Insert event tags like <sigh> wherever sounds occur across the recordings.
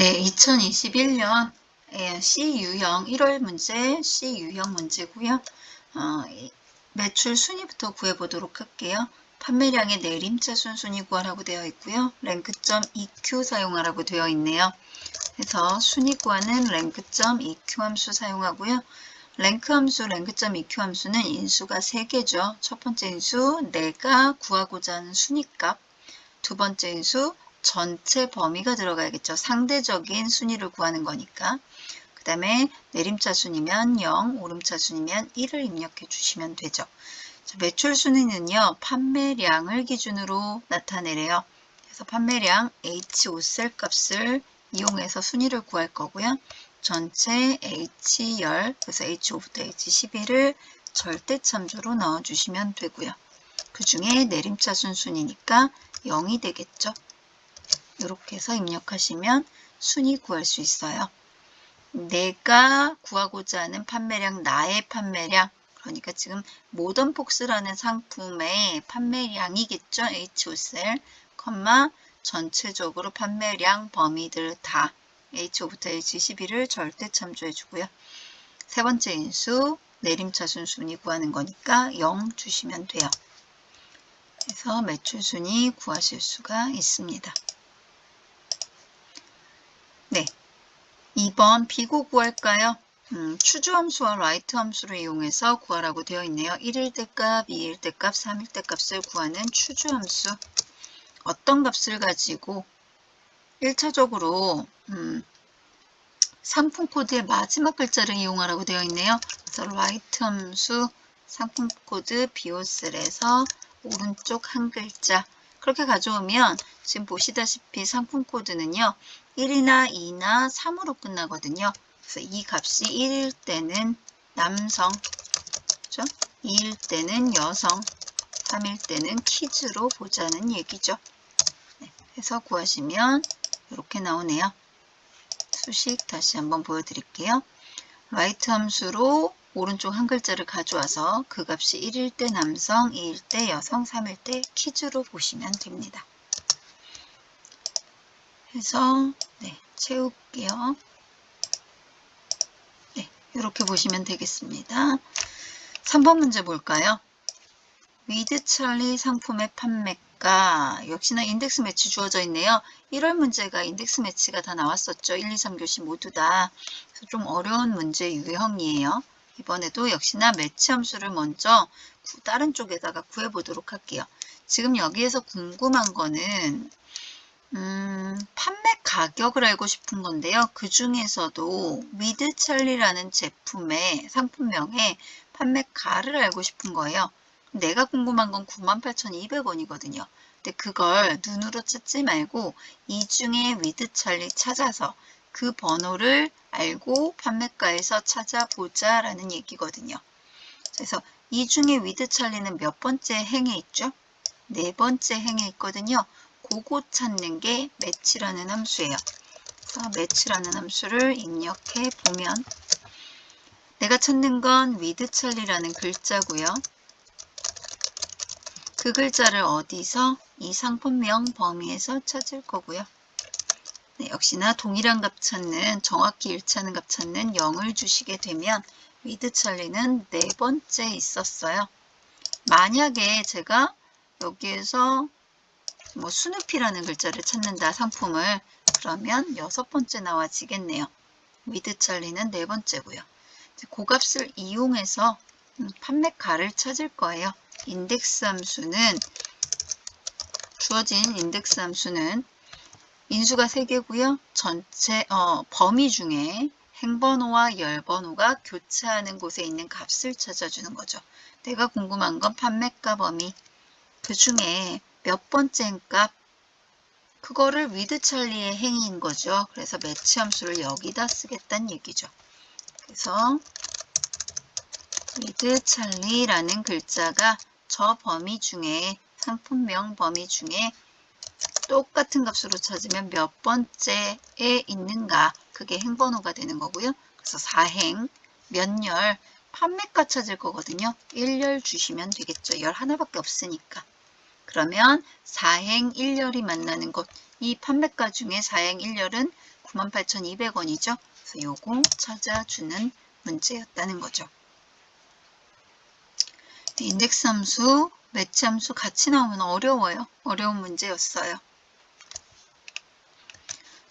네, 2021년 C 유형 1월 문제 C 유형 문제고요. 어, 이 매출 순위부터 구해보도록 할게요. 판매량의 내림차 순순위 구하라고 되어 있고요. 랭크점 EQ 사용하라고 되어 있네요. 그래서 순위 구하는 랭크점 EQ 함수 사용하고요. 랭크 함수, 랭크점 EQ 함수는 인수가 3개죠. 첫 번째 인수, 내가 구하고자 하는 순위값. 두 번째 인수, 전체 범위가 들어가야겠죠. 상대적인 순위를 구하는 거니까. 그 다음에 내림차 순이면 0, 오름차 순이면 1을 입력해 주시면 되죠. 자, 매출 순위는요. 판매량을 기준으로 나타내래요. 그래서 판매량 H5셀 값을 이용해서 순위를 구할 거고요. 전체 H열, 그래서 H5부터 H11을 절대 참조로 넣어주시면 되고요. 그 중에 내림차 순 순이니까 0이 되겠죠. 이렇게 해서 입력하시면 순위 구할 수 있어요. 내가 구하고자 하는 판매량, 나의 판매량, 그러니까 지금 모던 폭스라는 상품의 판매량이겠죠. H5셀, 컴마 전체적으로 판매량 범위들 다 H5부터 H11을 절대 참조해 주고요. 세 번째 인수, 내림차순 순위 구하는 거니까 0 주시면 돼요. 그래서 매출 순위 구하실 수가 있습니다. 네. 2번 비고 구할까요? 음, 추주 함수와 라이트 함수를 이용해서 구하라고 되어 있네요. 1일 때 값, 2일 때 값, 3일 때 값을 구하는 추주 함수. 어떤 값을 가지고 1차적으로 음, 상품 코드의 마지막 글자를 이용하라고 되어 있네요. 그래서 라이트 함수 상품 코드 비오셀에서 오른쪽 한 글자 그렇게 가져오면 지금 보시다시피 상품 코드는요. 1이나 2나 3으로 끝나거든요. 그래서 이 값이 1일 때는 남성, 그죠? 2일 때는 여성, 3일 때는 키즈로 보자는 얘기죠. 네, 해서 구하시면 이렇게 나오네요. 수식 다시 한번 보여드릴게요. 라이트 함수로 오른쪽 한 글자를 가져와서 그 값이 1일 때 남성, 2일 때 여성, 3일 때 키즈로 보시면 됩니다. 해서 네, 채울게요. 네, 이렇게 보시면 되겠습니다. 3번 문제 볼까요? 위드 찰리 상품의 판매가 역시나 인덱스 매치 주어져 있네요. 1월 문제가 인덱스 매치가 다 나왔었죠. 1, 2, 3교시 모두 다. 좀 어려운 문제 유형이에요. 이번에도 역시나 매치 함수를 먼저 다른 쪽에다가 구해보도록 할게요. 지금 여기에서 궁금한 거는 음, 판매 가격을 알고 싶은 건데요. 그 중에서도 위드찰리라는 제품의 상품명의 판매가를 알고 싶은 거예요. 내가 궁금한 건 98,200원이거든요. 근데 그걸 눈으로 찾지 말고 이 중에 위드찰리 찾아서 그 번호를 알고 판매가에서 찾아보자 라는 얘기거든요. 그래서 이 중에 위드찰리는 몇 번째 행에 있죠? 네 번째 행에 있거든요. 그거 찾는 게 매치라는 함수예요. 그래서 매치라는 함수를 입력해 보면 내가 찾는 건 위드찰리라는 글자고요. 그 글자를 어디서 이 상품명 범위에서 찾을 거고요. 네, 역시나 동일한 값 찾는 정확히 일치하는 값 찾는 0을 주시게 되면 위드찰리는 네 번째 있었어요. 만약에 제가 여기에서 뭐 스누피라는 글자를 찾는다 상품을 그러면 여섯 번째 나와지겠네요. 위드 찰리는 네 번째고요. 고값을 이용해서 음, 판매가를 찾을 거예요. 인덱스 함수는 주어진 인덱스 함수는 인수가 3개고요. 전체 어, 범위 중에 행번호와 열번호가 교차하는 곳에 있는 값을 찾아주는 거죠. 내가 궁금한 건 판매가 범위 그 중에 몇 번째 값 그거를 위드 찰리의 행위인 거죠. 그래서 매치 함수를 여기다 쓰겠다는 얘기죠. 그래서 위드 찰리라는 글자가 저 범위 중에 상품명 범위 중에 똑같은 값으로 찾으면 몇 번째에 있는가 그게 행번호가 되는 거고요. 그래서 4행, 몇 열, 판매가 찾을 거거든요. 1열 주시면 되겠죠. 열 하나밖에 없으니까. 그러면 4행 1열이 만나는 곳, 이 판매가 중에 4행 1열은 98,200원이죠. 그래서 요거 찾아주는 문제였다는 거죠. 네, 인덱스 함수, 매치 함수 같이 나오면 어려워요. 어려운 문제였어요.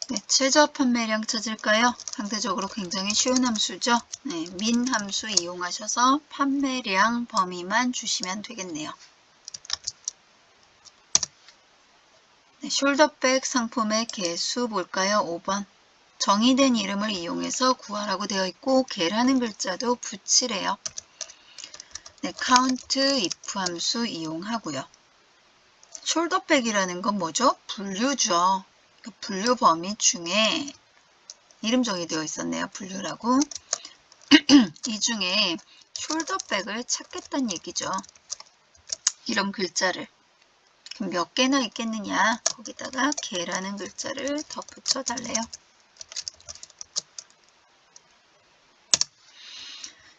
네, 최저 판매량 찾을까요? 상대적으로 굉장히 쉬운 함수죠. 네, 민 함수 이용하셔서 판매량 범위만 주시면 되겠네요. 숄더백 상품의 개수 볼까요? 5번. 정의된 이름을 이용해서 구하라고 되어 있고 개라는 글자도 붙이래요. 네, count if 함수 이용하고요. 숄더백이라는 건 뭐죠? 분류죠. 그 분류 범위 중에 이름 정의되어 있었네요. 분류라고. <clears throat> 이 중에 숄더백을 찾겠다는 얘기죠. 이런 글자를. 몇 개나 있겠느냐? 거기다가 개라는 글자를 덧붙여 달래요.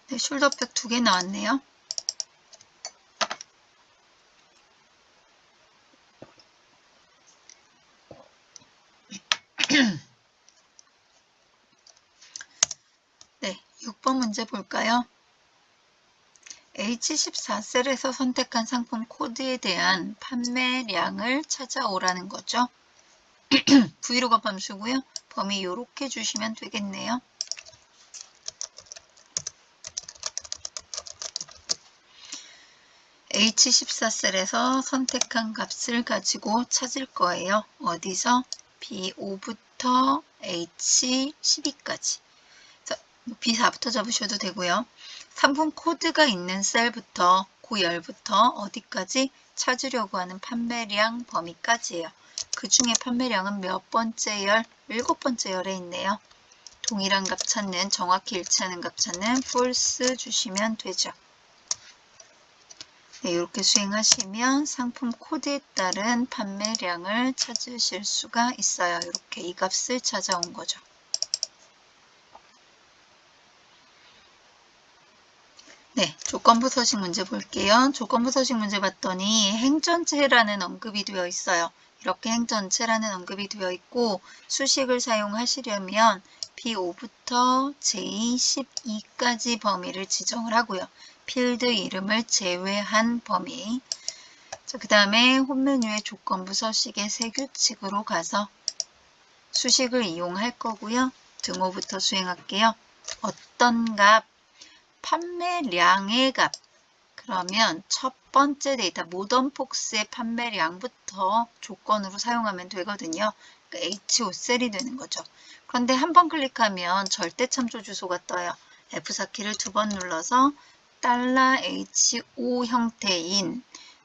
네, 숄더백 두 개 나왔네요. <clears throat> 네, 6번 문제 볼까요? H14셀에서 선택한 상품 코드에 대한 판매량을 찾아오라는 거죠. <clears throat> 브이로그 함수고요. 범위 이렇게 주시면 되겠네요. H14셀에서 선택한 값을 가지고 찾을 거예요. 어디서? B5부터 H12까지. B4부터 잡으셔도 되고요. 상품 코드가 있는 셀부터 고열부터 어디까지 찾으려고 하는 판매량 범위까지예요. 그 중에 판매량은 몇 번째 열? 일곱 번째 열에 있네요. 동일한 값 찾는, 정확히 일치하는 값 찾는 false 주시면 되죠. 네, 이렇게 수행하시면 상품 코드에 따른 판매량을 찾으실 수가 있어요. 이렇게 이 값을 찾아온 거죠. 네, 조건부 서식 문제 볼게요. 조건부 서식 문제 봤더니 행전체라는 언급이 되어 있어요. 이렇게 행전체라는 언급이 되어 있고 수식을 사용하시려면 B5부터 J12까지 범위를 지정을 하고요. 필드 이름을 제외한 범위. 그 다음에 홈 메뉴의 조건부 서식의 세 규칙으로 가서 수식을 이용할 거고요. 등호부터 수행할게요. 어떤 값, 판매량의 값. 그러면 첫 번째 데이터 모던폭스의 판매량부터 조건으로 사용하면 되거든요. 그러니까 H5셀이 되는 거죠. 그런데 한 번 클릭하면 절대 참조 주소가 떠요. F4키를 두 번 눌러서 달러 $H5 형태인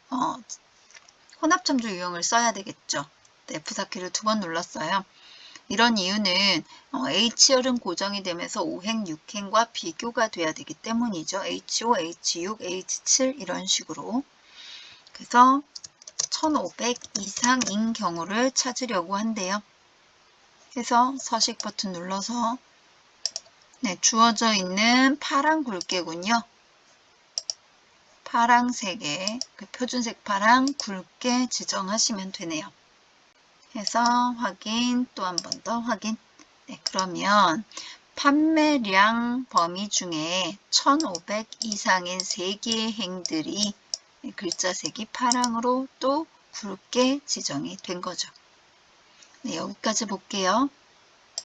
어, 혼합 참조 유형을 써야 되겠죠. 네, F4키를 두 번 눌렀어요. 이런 이유는 어, H열은 고정이 되면서 5행, 6행과 비교가 돼야 되기 때문이죠. H5, H6, H7 이런 식으로. 그래서 1500 이상인 경우를 찾으려고 한대요. 그래서 서식 버튼 눌러서 네, 주어져 있는 파란 굵게군요. 파랑색에 그 표준색 파랑 굵게 지정하시면 되네요. 해서 확인 또 한 번 더 확인 네, 그러면 판매량 범위 중에 1500 이상인 3개의 행들이 글자 색이 파랑으로 또 굵게 지정이 된 거죠. 네, 여기까지 볼게요.